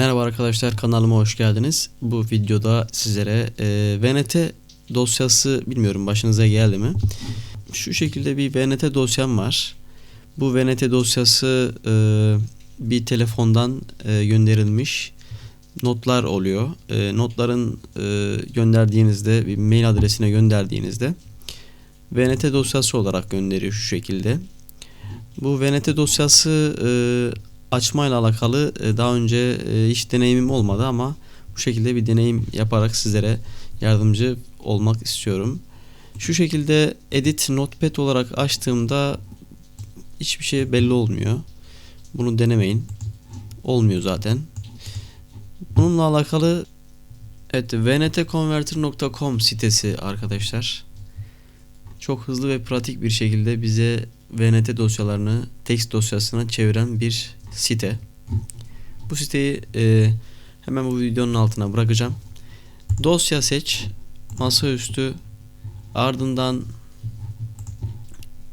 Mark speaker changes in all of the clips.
Speaker 1: Merhaba arkadaşlar kanalıma hoş geldiniz. Bu videoda sizlere e, VNT dosyası bilmiyorum başınıza geldi mi? Şu şekilde bir VNT dosyam var. Bu VNT dosyası e, bir telefondan e, gönderilmiş notlar oluyor. E, notların e, gönderdiğinizde bir mail adresine gönderdiğinizde VNT dosyası olarak gönderiyor şu şekilde. Bu VNT dosyası e, açmayla alakalı e, daha önce e, hiç deneyimim olmadı ama bu şekilde bir deneyim yaparak sizlere yardımcı olmak istiyorum. Şu şekilde edit notepad olarak açtığımda hiçbir şey belli olmuyor. Bunu denemeyin. Olmuyor zaten. Bununla alakalı evet vntconverter.com sitesi arkadaşlar. Çok hızlı ve pratik bir şekilde bize VNT dosyalarını text dosyasına çeviren bir site. Bu siteyi e, hemen bu videonun altına bırakacağım. Dosya seç, masaüstü, ardından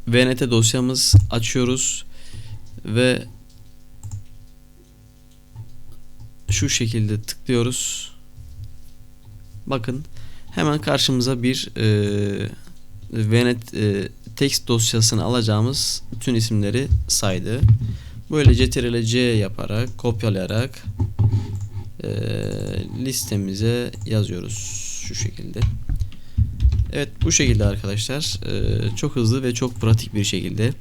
Speaker 1: VNT dosyamız açıyoruz ve şu şekilde tıklıyoruz. Bakın hemen karşımıza bir e, VNet e, text dosyasını alacağımız bütün isimleri saydı. Böyle Ctrl C yaparak kopyalayarak e, listemize yazıyoruz şu şekilde. Evet bu şekilde arkadaşlar e, çok hızlı ve çok pratik bir şekilde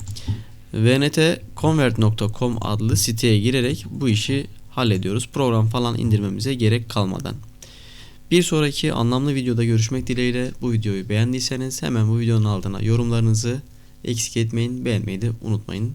Speaker 1: vntconvert.com adlı siteye girerek bu işi hallediyoruz. Program falan indirmemize gerek kalmadan. Bir sonraki anlamlı videoda görüşmek dileğiyle bu videoyu beğendiyseniz hemen bu videonun altına yorumlarınızı eksik etmeyin, beğenmeyi de unutmayın.